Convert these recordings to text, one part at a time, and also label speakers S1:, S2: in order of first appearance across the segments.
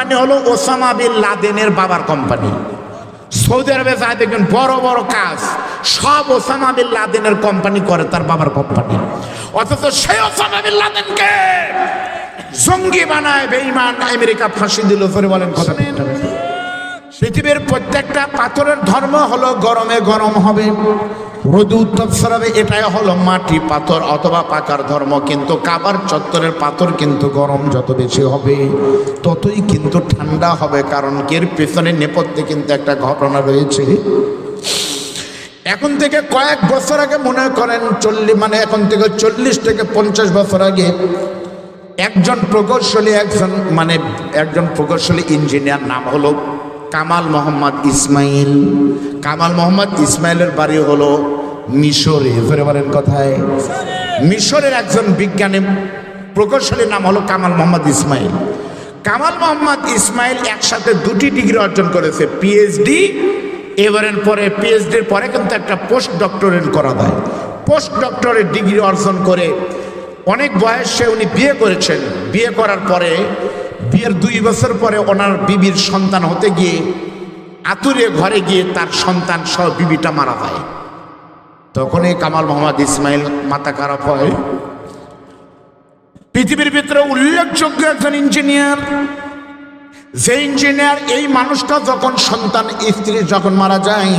S1: Company হলো Osama বিন লাদেনের বাবার কোম্পানি। সৌদি আরবে যায় দেখবেন বড় বড় কাজ, সব ওসামা বিন লাদেনের কোম্পানি করে তার বাবার কোম্পানি। অথচ সেই ওসামা বিন লাদেনকে জঙ্গি বানায়, বেঈমান, আমেরিকা ফাঁসি দিল। ফেরে বলেন কথা পৃথিবীর প্রত্যেকটা পাথরের ধর্ম হলো গরমে গরম হবে। রোদে উত্তপ সরাবে এটাই হলো মাটি পাথর অথবা পাকার ধর্ম, কিন্তু কাবার চত্বরের পাথর কিন্তু গরম যত বেশি হবে, ততই কিন্তু ঠান্ডা হবে, কারণ এর পেছনে নেপথ্যে কিন্তু একটা ঘটনা রয়েছে। এখন থেকে কয়েক বছর আগে মনে করেন চল্লিশ মানে এখন থেকে চল্লিশ থেকে পঞ্চাশ বছর আগে একজন প্রকৌশলী, একজন মানে একজন প্রকৌশলী ইঞ্জিনিয়ার নাম হলো কামাল মোহাম্মদ ইসমাইল। কামাল মোহাম্মদ ইসমাইলের বাড়ি হলো মিশরে ফেরে বলেন কথায়। মিশরের একজন বিজ্ঞানী, প্রকৌশলীর নাম হলো কামাল মোহাম্মদ ইসমাইল। কামাল মোহাম্মদ ইসমাইল একসাথে দুটি ডিগ্রি অর্জন করেছে পিএইচডি এবারের পরে পিএইচডির পরে কিন্তু একটা পোস্ট ডক্টরেট করা দেয় পোস্ট ডক্টরেট ডিগ্রি অর্জন করে অনেক বয়সে উনি বিয়ে করেছেন। বিয়ে করার পরে বিয়ের দুই বছর পরে ওনার বিবির সন্তান হতে গিয়ে আতুরে ঘরে গিয়ে তার সন্তান সহ বিবিটা মারা যায়। তখনই কামাল মোহাম্মদ ইসমাইল মাথা খারাপ হয়। পৃথিবীর ভিতরে উল্লেখযোগ্য একজন ইঞ্জিনিয়ার যে ইঞ্জিনিয়ার এই মানুষটা যখন সন্তান, স্ত্রী যখন মারা যায়,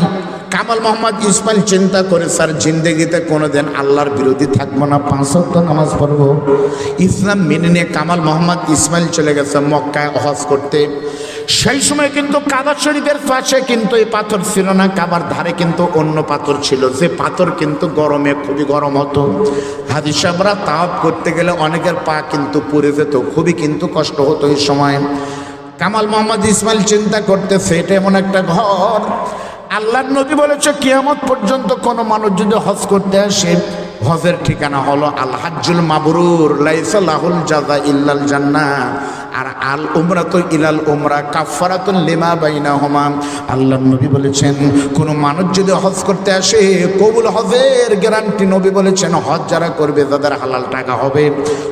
S1: কামাল মোহাম্মদ ইসমাইল চিন্তা করে, স্যার, জিন্দগিতে কোনোদিন আল্লাহর বিরোধী থাকব না, পাঁচ ওয়াক্ত নামাজ পড়ব। ইসলাম মেনে নিয়ে কামাল মোহাম্মদ ইসমাইল চলে গেছে মক্কায় হজ করতে। সেই সময় কিন্তু কাবা শরীফের পাশে কিন্তু এই পাথর ছিল না, কাবার ধারে কিন্তু অন্য পাথর ছিল। যে পাথর কিন্তু গরমে খুবই গরম হতো। হাদিস সাহেবরা তাওয়াব করতে গেলে অনেকের পা কিন্তু পুড়ে যেত, খুবই কিন্তু কষ্ট হতো এই সময়। কামাল মোহাম্মদ ইসমাইল চিন্তা করতে এটা এমন একটা ঘর। আল্লাহ নদী বলেছে, কিয়ামত পর্যন্ত কোনো মানুষ যদি হজ করতে আসে হজের ঠিকানা হলো আল হাজ্জুল মাবরুর, লাইসা লাহুল জাযা ইল্লাল জান্নাহ। আর আল উমরা তো ইলাল উমরা কাফারাতুল লিমা বাইনাহুমা। আল্লাহর নবী বলেছেন, কোন মানুষ যদি হজ করতে আসে, কবুল হজের গ্যারান্টি নবী বলেছেন, হজ যারা করবে তাদের হালাল টাকা হবে।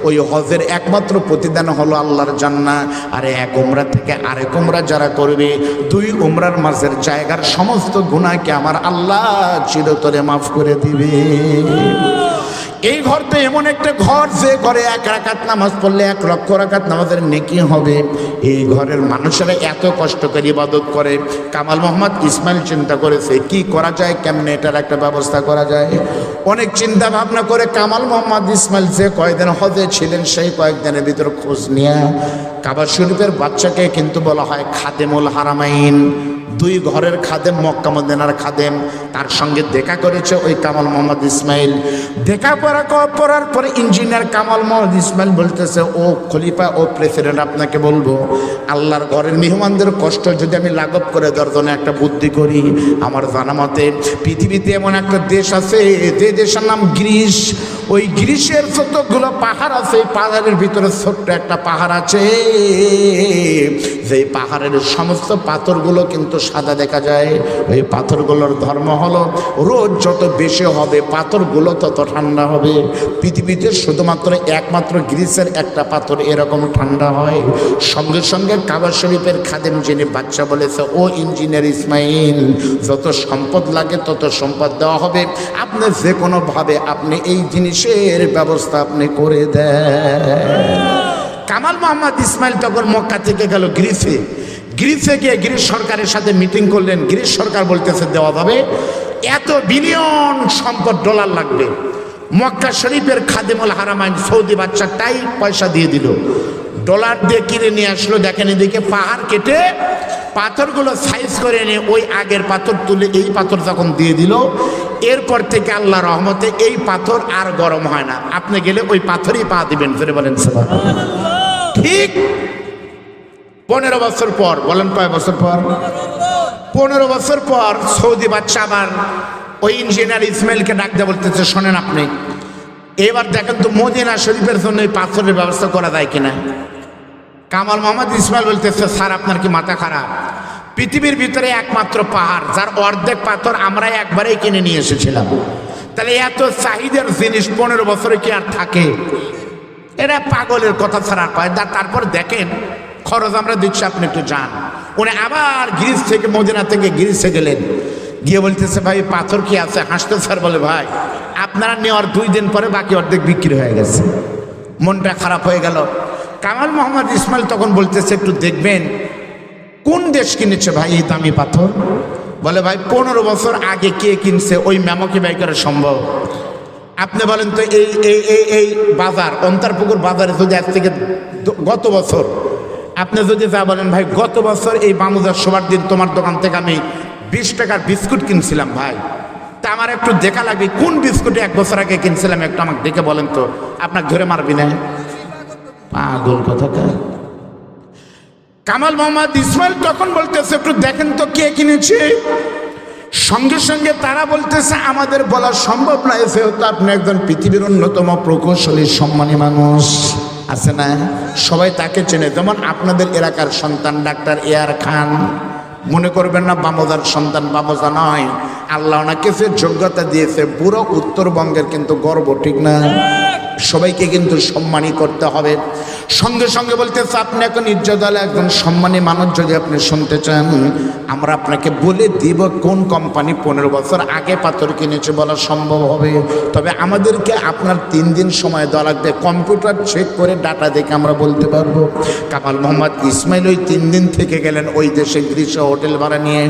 S1: ওই হজের একমাত্র প্রতিদান হলো আল্লাহর জান্না আর এক উমরা থেকে আরেক উমরা যারা করবে, দুই উমরার মাঝের জায়গার সমস্ত গুণাকে আমার আল্লাহ চিরতরে মাফ করে দিবে। এই ঘরটা এমন একটা ঘর যে ঘরে এক রাকাত নামাজ পড়লে এক লক্ষ রাকাত নামাজের নেকি হবে। এই ঘরের মানুষেরা এত কষ্ট করে ইবাদত করে। কামাল মোহাম্মদ ইসমাইল চিন্তা করেছে, কি করা যায়, কেমনে এটার একটা ব্যবস্থা করা যায়? অনেক চিন্তা ভাবনা করে কামাল মোহাম্মদ ইসমাইল যে কয়েকদিন হজে ছিলেন, সেই কয়েকদিনের ভিতর খোঁজ নিয়ে কাবার শরীফের বাচ্চাকে কিন্তু বলা হয় খাদেমুল হারামাইন। দুই ঘরের খাদেম, মক্কা খাদেম। তার সঙ্গে দেখা করেছে ওই কামাল মোহাম্মদ ইসমাইল। দেখা করা করার পরে ইঞ্জিনিয়ার কামাল মোহাম্মদ ইসমাইল বলতেছে, ও খলিফা, ও প্রেসিডেন্ট আপনাকে বলব, আল্লাহর ঘরের মেহমানদের কষ্ট যদি আমি লাঘব করে দেওয়ার জন্য একটা বুদ্ধি করি, আমার জানা মতে পৃথিবীতে এমন একটা দেশ আছে, যে দেশের নাম গ্রিস। ওই গ্রিসের যতগুলো পাহাড় আছে পাহাড়ের ভিতরে ছোট্ট একটা পাহাড় আছে। যেই পাহাড়ের সমস্ত পাথরগুলো কিন্তু সাদা দেখা যায়। ওই পাথরগুলোর ধর্ম হলো, রোদ যত বেশি হবে, পাথরগুলো তত ঠান্ডা হবে। পৃথিবীতে শুধুমাত্র একমাত্র গ্রিসের একটা পাথর এরকম ঠান্ডা হয়। সঙ্গে সঙ্গে কাবা শরীফের খাদেম যিনি বাচ্চা বলেছে, ও ইঞ্জিনিয়ার ইসমাইল যত সম্পদ লাগে তত সম্পদ দেওয়া হবে। আপনি যে কোনোভাবে আপনি এই জিনিসের ব্যবস্থা আপনি করে দেন। কামাল মোহাম্মদ ইসমাইল তখন মক্কা থেকে গেল গ্রিসে। গ্রিসে গিয়ে গ্রিস সরকারের সাথে মিটিং করলেন। গ্রিস সরকার বলতেছে, দেওয়া যাবে। এত বিলিয়ন সম্পদ ডলার লাগবে। মক্কা শরীফের খাদেমুল হারামাইন সৌদি বাচ্চা তাই পয়সা দিয়ে দিল। ডলার দিয়ে কিনে নিয়ে আসলো, দেখেন এদিকে পাহাড় কেটে পাথরগুলো সাইজ করে নিয়ে ওই আগের পাথর তুলে এই পাথর যখন দিয়ে দিল, এরপর থেকে আল্লাহ রহমতে এই পাথর আর গরম হয় না। আপনি গেলে ওই পাথরই পা দিবেন ফিরে বলেন। ঠিক পনেরো বছর পর, বলেন কয় বছর পর? পনেরো বছর পর সৌদি বাচ্চা আবার ওই ইঞ্জিনিয়ার ইসমাইলকে ডাকতে বলতেছে, শোনেন আপনি, এবার দেখেন তো মদিনা শরীফের জন্য এই পাথরের ব্যবস্থা করা যায় কিনা। কামাল মোহাম্মদ ইসমাইল বলতেছে, স্যার, আপনার কি মাথা খারাপ? পৃথিবীর ভিতরে একমাত্র পাহাড়, যার অর্ধেক পাথর আমরা একবারেই কিনে নিয়ে এসেছিলাম। তাহলে এত চাহিদার জিনিস পনেরো বছরে কি আর থাকে? এরা পাগলের কথা ছাড়া কয় তারপর দেখেন, খরচ আমরা দিচ্ছি, আপনি একটু যান। উনি আবার গ্রিস থেকে, মদিনা থেকে গ্রিসে গেলেন। গিয়ে বলতেছে, ভাই, পাথর কি আছে? হাসতে স্যার বলে, ভাই, আপনারা নেওয়ার দুই দিন পরে বাকি অর্ধেক বিক্রি হয়ে গেছে। মনটা খারাপ হয়ে গেল। কামাল মোহাম্মদ ইসমাইল তখন বলতেছে, একটু দেখবেন, কোন দেশ কিনেছে ভাই এই দামি পাথর? বলে, ভাই, পনেরো বছর আগে কে কিনছে ওই মেমোকে বাই করা সম্ভব? আপনি বলেন তো, এই এই এই এই বাজার, অন্তরপুকুর বাজারে যদি আজ থেকে গত বছর, আপনি যদি যা বলেন, ভাই, গত বছর এই বামুজার সবার দিন তোমার দোকান থেকে আমি বিশ টাকার বিস্কুট কিনছিলাম ভাই। তা আমার একটু দেখা লাগবে, কোন বিস্কুট এক বছর আগে কিনছিলাম একটু আমাকে দেখে বলেন তো আপনাকে ধরে মারবি না পাগল কথাটা কামাল মোহাম্মদ ইসমাইল তখন বলতেছে, একটু দেখেন তো কে কিনেছে। সঙ্গে সঙ্গে তারা বলতেছে, আমাদের বলা সম্ভব নয়, যেহেতু আপনি একজন পৃথিবীর অন্যতম প্রকৌশলী, সম্মানী মানুষ। আছে না? সবাই তাকে চেনে। যেমন আপনাদের এলাকার সন্তান ডাক্তার এয়ার খান। মনে করবেন না, বামোদার সন্তান বামোজা নয়। আল্লাহ ওনাকে যোগ্যতা দিয়েছে, পুরো উত্তরবঙ্গের কিন্তু গর্ব, ঠিক না? সবাইকে কিন্তু সম্মানী করতে হবে। সঙ্গে সঙ্গে বলতেছে আপনি এখন ইজ্জদালে একজন সম্মানী মানুষ যদি আপনি শুনতে চান, আমরা আপনাকে বলে দিব কোন কোম্পানি পনেরো বছর আগে পাথর কিনেছে বলা সম্ভব হবে। তবে আমাদেরকে আপনার তিন দিন সময় দেওয়া লাগবে। কম্পিউটার চেক করে ডাটা দেখে আমরা বলতে পারব। কামাল মোহাম্মদ ইসমাইল ওই তিন দিন থেকে গেলেন ওই দেশে গ্রীষ্ম হোটেল ভাড়া নিয়ে।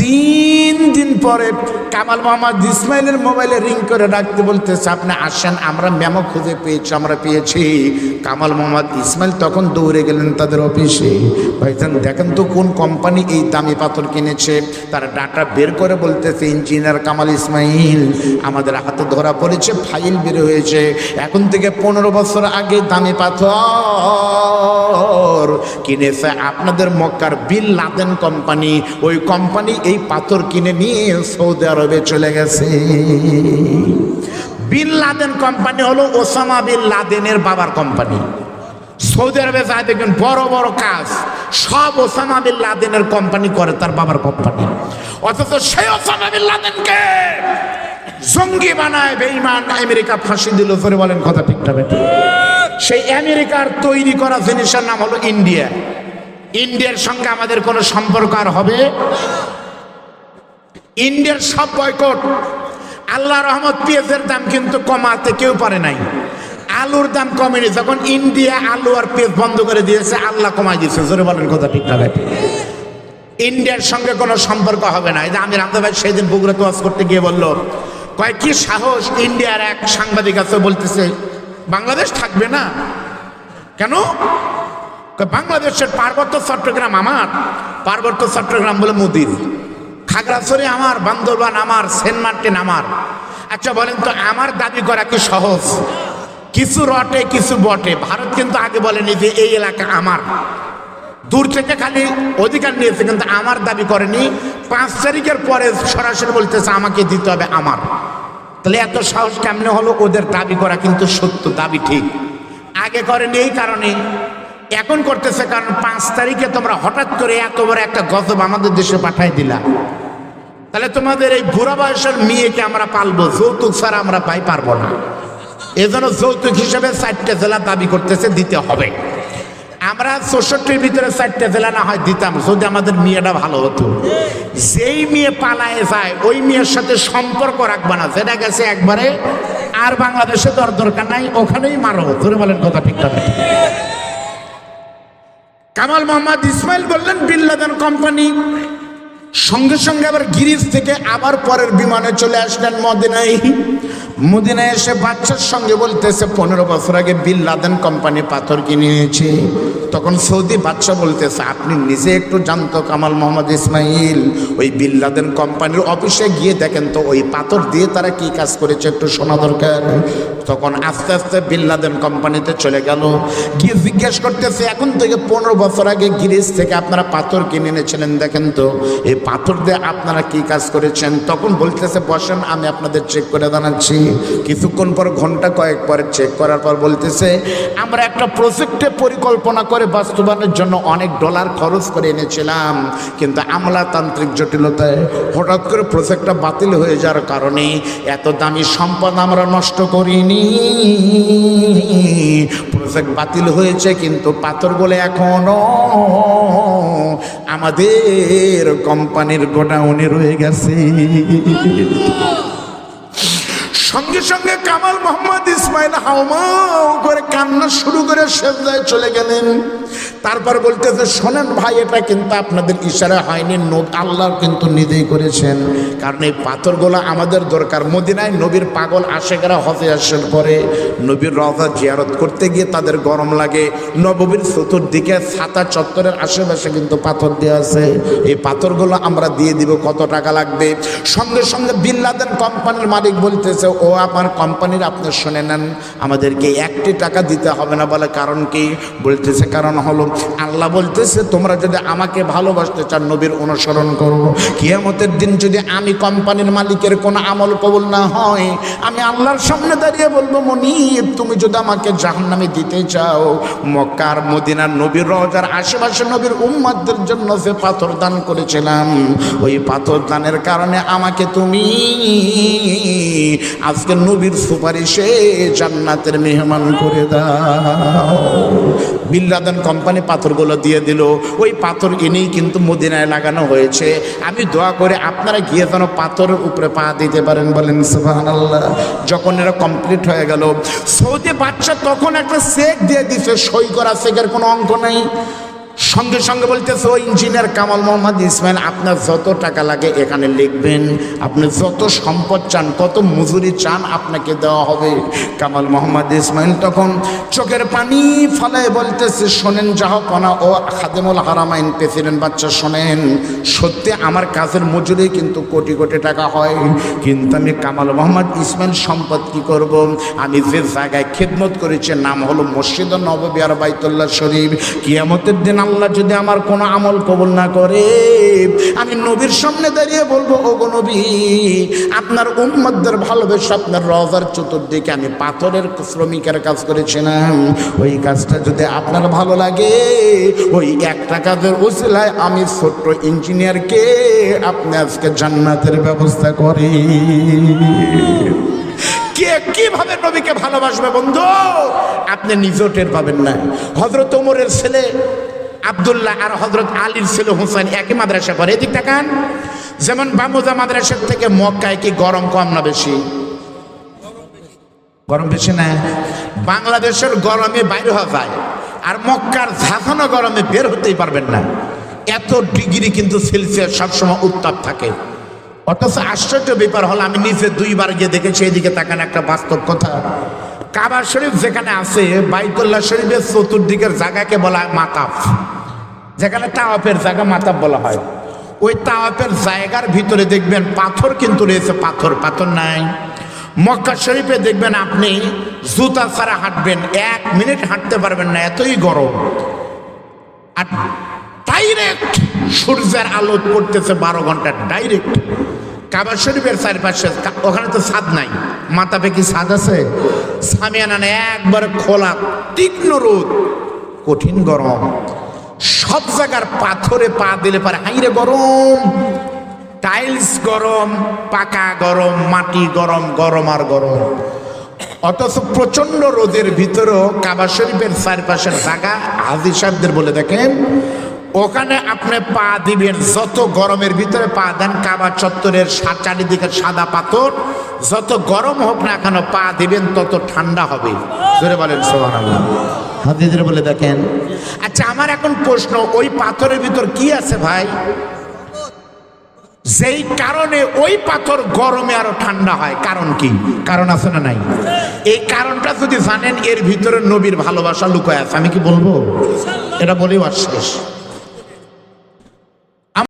S1: তিন দিন পরে কামাল মোহাম্মদ ইসমাইলের মোবাইলে রিং করে ডাকতে বলতেছে, আপনি আসেন, আমরা মেমো খুঁজে পেয়েছি, আমরা পেয়েছি। কামাল, মোহাম্মদ, ইসমাইল তখন দৌড়ে গেলেন তাদের অফিসে। ভাইজান, দেখেন তো কোন কোম্পানি এই দামি পাথর কিনেছে। তারা ডাটা বের করে বলতেছে, ইঞ্জিনিয়ার কামাল ইসমাইল, আমাদের হাতে ধরা পড়েছে, ফাইল বের হয়েছে। এখন থেকে পনেরো বছর আগে দামি পাথর কিনেছে আপনাদের মক্কার বিল লাদেন কোম্পানি ওই কোম্পানি এই পাথর কিনে নিয়ে সৌদি আরবে চলে গেছে। বিন লাদেন কোম্পানি হলো ওসামা বিন লাদেনের বাবার কোম্পানি সৌদি আরবে যায় দেখবেন বড় বড় কাজ। সব ওসামা বিন লাদেনের কোম্পানি করে তার বাবার কোম্পানি অথচ সেই ওসামা বিন লাদেনকে জঙ্গি বানায়, বেঈমান আমেরিকা ফাঁসি দিল। ধরে বলেন কথা বেটে? সেই আমেরিকার তৈরি করা জিনিসের নাম হলো ইন্ডিয়া। ইন্ডিয়ার সঙ্গে আমাদের কোনো সম্পর্ক আর হবে? ইন্ডিয়ার সব বয়কট আল্লাহ রহমত পেঁয়াজের দাম কিন্তু কমাতে কেউ পারে নাই। আলুর দাম কমেনি। যখন ইন্ডিয়া আলু আর পেঁয়াজ বন্ধ করে দিয়েছে, আল্লাহ কমাই দিয়েছে। জোরে বলেন কথা ঠিক বেটে ইন্ডিয়ার সঙ্গে কোনো সম্পর্ক হবে না। এই যে আমি রামদা ভাই সেদিন বগুড়াতে ওয়াজ করতে গিয়ে বলল, কয়, কি সাহস? ইন্ডিয়ার এক সাংবাদিক আছে বলতেছে, বাংলাদেশ থাকবে না? কেন? বাংলাদেশের পার্বত্য চট্টগ্রাম আমার। পার্বত্য চট্টগ্রাম বলে মোদির। খাগড়াছড়ি আমার, বান্দরবান আমার, সেন্ট মার্টিন আমার। আচ্ছা বলেন তো, আমার দাবি করা কি সহজ? কিছু রটে, কিছু বটে। ভারত কিন্তু আগে বলেনি যে এই এলাকা আমার। দূর থেকে খালি অধিকার নিয়েছে, কিন্তু আমার দাবি করেনি। পাঁচ তারিখের পরে সরাসরি বলতেছে, আমাকে দিতে হবে আমার। তাহলে এত সাহস কেমনে হলো? ওদের দাবি করা কিন্তু সত্য, দাবি ঠিক। আগে করেনি এই কারণে। এখন করতেছে কারণ পাঁচ তারিখে তোমরা হঠাৎ করে এত বড় একটা গজব আমাদের দেশে পাঠাই দিলা। তাহলে তোমাদের এই বুড়া বয়সের মেয়েকে আমরা পালবো, যৌতুক ছাড়া আমরা পাই পারব না। এজন্য যৌতুক হিসেবে চারটে জেলা দাবি করতেছে, দিতে হবে। আমরা চৌষট্টির ভিতরে চারটে জেলা না হয় দিতাম, যদি আমাদের মেয়েটা ভালো হতো। যেই মেয়ে পালায় যায়, ওই মেয়ের সাথে সম্পর্ক রাখবা না। যেটা গেছে একবারে, আর বাংলাদেশে তোর দরকার নাই, ওখানেই মারো। ধরে বলেন কথা ঠিক কথা কামাল মোহাম্মদ ইসমাইল বললেন বিল্লাদান কোম্পানি সঙ্গে সঙ্গে আবার গিরিজ থেকে আবার পরের বিমানে চলে আসলেন মদিনায়। মদিনায় এসে বাচ্চার সঙ্গে বলতেছে, পনেরো বছর আগে বিল লাদেন কোম্পানি পাথর কিনে নিয়েছে তখন সৌদি বাচ্চা বলতেছে, আপনি নিজে একটু জানতো কামাল মোহাম্মদ ইসমাইল, ওই বিল লাদেন কোম্পানির অফিসে গিয়ে দেখেন তো ওই পাথর দিয়ে তারা কি কাজ করেছে, একটু শোনা দরকার। তখন আস্তে আস্তে বিল লাদেন কোম্পানিতে চলে গেল। গিয়ে জিজ্ঞেস করতেছে, এখন থেকে পনেরো বছর আগে গিরিজ থেকে আপনারা পাথর কিনে এনেছিলেন দেখেন তো, এই পাথর দিয়ে আপনারা কি কাজ করেছেন? তখন বলতেছে, বসেন, আমি আপনাদের চেক করে জানাচ্ছি। কিছুক্ষণ পর ঘণ্টা কয়েক পরে চেক করার পর বলতেছে, আমরা একটা প্রজেক্টে পরিকল্পনা করে বাস্তবায়নের জন্য অনেক ডলার খরচ করে এনেছিলাম, কিন্তু আমলাতান্ত্রিক জটিলতায় হঠাৎ করে প্রজেক্টটা বাতিল হয়ে যাওয়ার কারণে এত দামি সম্পদ আমরা নষ্ট করিনি। প্রজেক্ট বাতিল হয়েছে, কিন্তু পাথর বলে এখনও আমাদের কোম্পানির গোডাউনে রয়ে গেছে। সঙ্গে সঙ্গে কামাল মোহাম্মদ ইসমাইল হাউমাউ করে কান্না শুরু করে সেজদায় চলে গেলেন। তারপর বলতেছে, শোনেন ভাই, এটা কিন্তু আপনাদের ইশারা হয়নি আল্লাহ কিন্তু নিজেই করেছেন। কারণ এই পাথরগুলো আমাদের দরকার। মদিনায় নবীর পাগল আশেকেরা হজে আসার পরে নবীর রজা জিয়ারত করতে গিয়ে তাদের গরম লাগে। নববীর চতুর্দিকে ছাতা চত্বরের আশেপাশে কিন্তু পাথর দেওয়া আছে। এই পাথরগুলো আমরা দিয়ে দিব, কত টাকা লাগবে? সঙ্গে সঙ্গে বিল্লাদেন কোম্পানির মালিক বলতেছে, ও আমার কোম্পানির, আপনি শুনে নেন, আমাদেরকে একটি টাকা দিতে হবে না বলে কারণ কি? বলতেছে, কারণ হলো আল্লাহ বলতেছে, তোমরা যদি আমাকে ভালোবাসতে চান, নবীর অনুসরণ করো। কিয়ামতের দিন যদি আমি কোম্পানির মালিকের কোনো আমল কবুল না হয়, আমি আল্লাহর সামনে দাঁড়িয়ে বলব, মনিব, তুমি যদি আমাকে জাহান্নামে দিতে চাও, মক্কার মদিনার নবীর রজার আশেপাশে নবীর উম্মাদের জন্য যে পাথর দান করেছিলাম, ওই পাথর দানের কারণে আমাকে তুমি আজকে নবীর সুপারিশে জান্নাতের মেহমান করে দাও। বিল্লাদন কোম্পানি পাথরগুলো দিয়ে দিল। ওই পাথর এনেই কিন্তু মদিনায় লাগানো হয়েছে। আমি দোয়া করে আপনারা গিয়ে যেন পাথরের উপরে পা দিতে পারেন, বলেন আল্লাহ যখন এরা কমপ্লিট হয়ে গেল, সৌদি বাচ্চা তখন একটা চেক দিয়ে দিছে, সই করা চেকের কোনো অঙ্ক নেই। সঙ্গে সঙ্গে বলতেছে, ও ইঞ্জিনিয়ার কামাল মোহাম্মদ ইসমাইল, আপনার যত টাকা লাগে এখানে লিখবেন। আপনি যত সম্পদ চান, কত মজুরি চান, আপনাকে দেওয়া হবে। কামাল মোহাম্মদ ইসমাইল তখন চোখের পানি ফলায় বলতেছে, শোনেন জাহাপনা, ও খাদেমুল হারামাইন প্রেসিডেন্ট, বাচ্চা, শোনেন। সত্যি আমার কাজের মজুরি কিন্তু কোটি কোটি টাকা হয়, কিন্তু আমি কামাল মোহাম্মদ ইসমাইল সম্পদ কি করব? আমি যে জায়গায় খেদমত করেছি নাম হলো মসজিদ আর বাইতুল্লাহ শরীফ। কিয়ামতের দিন আল্লাহ যদি আমার কোনো আমল কবুল না করে, আমি নবীর সামনে দাঁড়িয়ে বলব ও গো নবী, আপনার উম্মতদের ভালোবেসে আপনার রজার চতুর্দিকে আমি পাথরের শ্রমিকের কাজ করেছিলাম। ওই কাজটা যদি আপনার ভালো লাগে, ওই একটা কাজের উসিলায় আমি ছোট্ট ইঞ্জিনিয়ারকে আপনি আজকে জান্নাতের ব্যবস্থা করি। কে কীভাবে নবীকে ভালোবাসবে বন্ধু? আপনি নিজেও টের পাবেন না। হজরত ওমরের ছেলে আবদুল্লাহ আর হজরত আলীর ছেলে হুসাইন একই মাদ্রাসা পড়ে। এদিক তাকান। যেমন বামুজা মাদ্রাসার থেকে মক্কায় কি গরম কম না বেশি? গরম বেশি না? বাংলাদেশের গরমে বাইরে হওয়া যায়। আর মক্কার ঝাঁকানো গরমে বের হতেই পারবেন না। এত ডিগ্রি কিন্তু সেলসিয়াস সবসময় উত্তাপ থাকে। অথচ আশ্চর্য ব্যাপার হলো, আমি নিজে দুইবার গিয়ে দেখেছি, এদিকে তাকান একটা বাস্তব কথা। কাবা শরীফ যেখানে আছে, বাইতুল্লাহ শরীফের চতুর্দিকের জায়গাকে বলা হয় মাতাফ। যেখানে তাওয়াফের জায়গা মাতাফ বলা হয়। ওই তাওয়াফের জায়গার ভিতরে দেখবেন পাথর কিন্তু রয়েছে, পাথর পাথর নাই। মক্কা শরীফে দেখবেন আপনি জুতা ছাড়া হাঁটবেন, এক মিনিট হাঁটতে পারবেন না, এতই গরম। আর ডাইরেক্ট সূর্যের আলো পড়তেছে বারো ঘণ্টা ডাইরেক্ট কাবা শরীফের চারপাশে ওখানে তো ছাদ নাই। মাথা পেকি ছাদ আছে। সামিয়ানা একবারে খোলা তীক্ষ্ণ রোদ, কঠিন গরম। সব জায়গার পাথরে পা দিলে পারে হাইরে গরম। টাইলস গরম, পাকা গরম, মাটি গরম গরম আর গরম। অথচ প্রচণ্ড রোদের ভিতরেও কাবা শরীফের চারপাশের জায়গা হাজি সাহেবদের বলে দেখেন ওখানে আপনি পা দিবেন, যত গরমের ভিতরে পা দেন, কাবা চত্বরের চারিদিকে সাদা পাথর, যত গরম হোক না কেন পা দিবেন, তত ঠান্ডা হবে। জোরে বলেন সোহান হাজিদের বলে দেখেন আচ্ছা আমার এখন প্রশ্ন, ওই পাথরের ভিতর কি আছে ভাই? যেই কারণে ওই পাথর গরমে আরও ঠান্ডা হয়, কারণ কি? কারণ আছে না নাই? এই কারণটা যদি জানেন, এর ভিতরে নবীর ভালোবাসা লুকায় আছে, আমি কি বলব? এটা বলেই আর শেষ